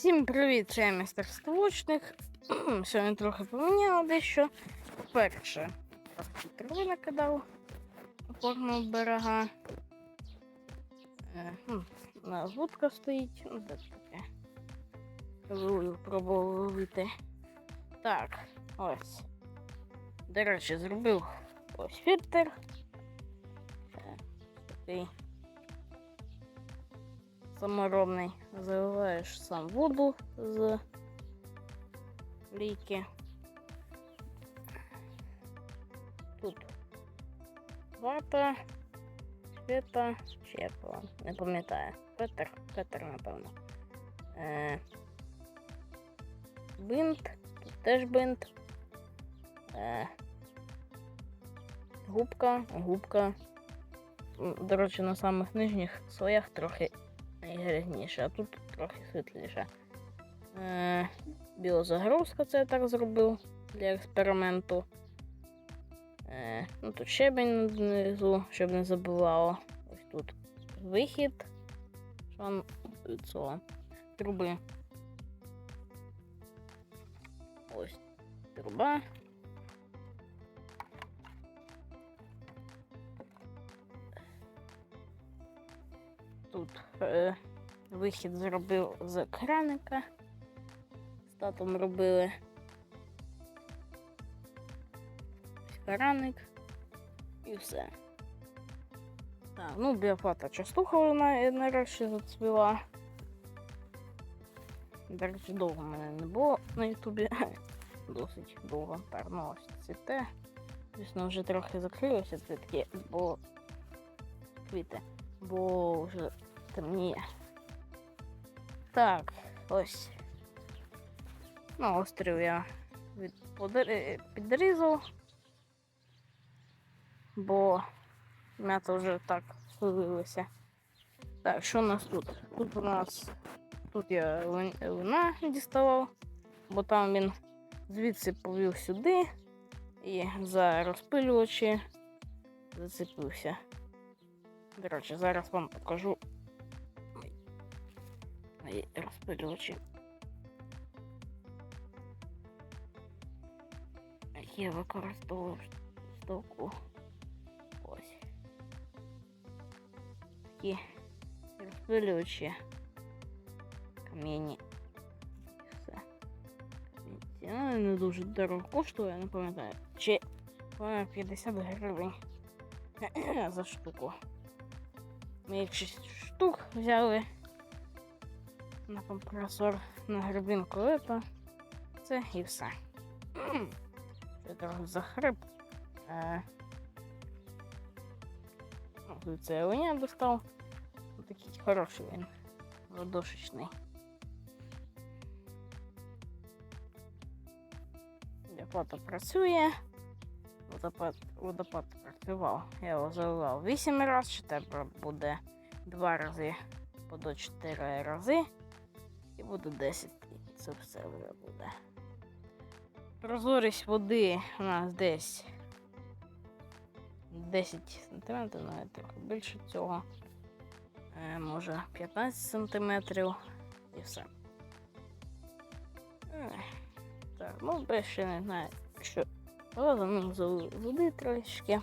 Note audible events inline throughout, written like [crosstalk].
Всім привіт, це я містер Ствочник. Сьогодні трохи поміняла дещо. Трохи трави накидав опорного берега. Е, ну, у нас вудка стоїть. Ну, де таке. Ловлю, пробував ловити. Так, ось. До речі, зробив ось фільтр. Е, такий саморобний. Заливаєш сам воду з лійки. Тут вата, світа, щепла. Не пам'ятаю. Петер, Петер, напевно. Е, бинт, тут теж бинт. Е, губка, губка. До речі, на самих нижніх слоях трохи найгрязніше, а тут трохи світліше. Е, біозагрузка це я так зробив для експерименту. Е, ну, тут щебень внизу, щоб не забивало. Ось тут вихід. Шан цього труби. Ось труба. Тут е, вихід зробив з краника. З татом робили. Краник і все. Так, ну біофата частуха вона нарешті зацвіла. До речі, довго мене не було на Ютубі. [laughs] Досить довго. Ну ось цвіте. Звісно, вже трохи закрилося цвітки, бо квіти, бо вже темніє. Так, ось. Ну, острів я підрізав, бо м'ята вже так схилилася. Так, що у нас тут? Тут у нас тут я лина діставав, бо там він звідси повів сюди і за розпилювачі зацепився. До речі, зараз вам покажу розпилювачі. Які я використовував в стоку. Ось. Такі розпилювачі. Камінні. І Все. Ціна не дуже дорого коштує, я не пам'ятаю. Чи по 50 гривень за штуку. Ми їх 6 штук взяли На компресор, на грибинку это. Це і все. Це трохи захрип. Е, ну, тут Це оленя достав. Такий хороший він. Ладошечний. Лопата працює. Водопад, водопад працював. Я його заливав 8 разів, ще тепер буде 2 рази по до 4 рази. І буде 10. І це все вже буде. Прозорість води у нас десь 10 см, навіть трохи більше цього. Е, може 15 см і все. Ех, Так, ну ще не знаю, що залив води трошки.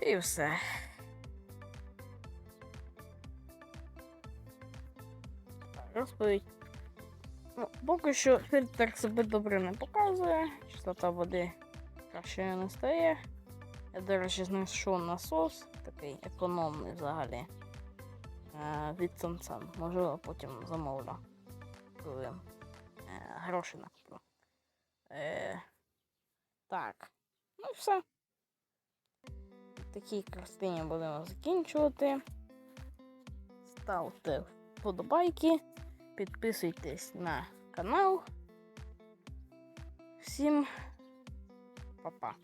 І все. Розповідь. Ну, поки що фільтр себе добре не показує, чистота води краще не стає. Я, до речі, знайшов насос, такий економний взагалі. Е, від Samsung. Можливо, потім замовлю. Коли е, гроші накоплю. Е, так. Ну і все. Такій картині будемо закінчувати. Ставте вподобайки, підписуйтесь на канал. Всім па-па.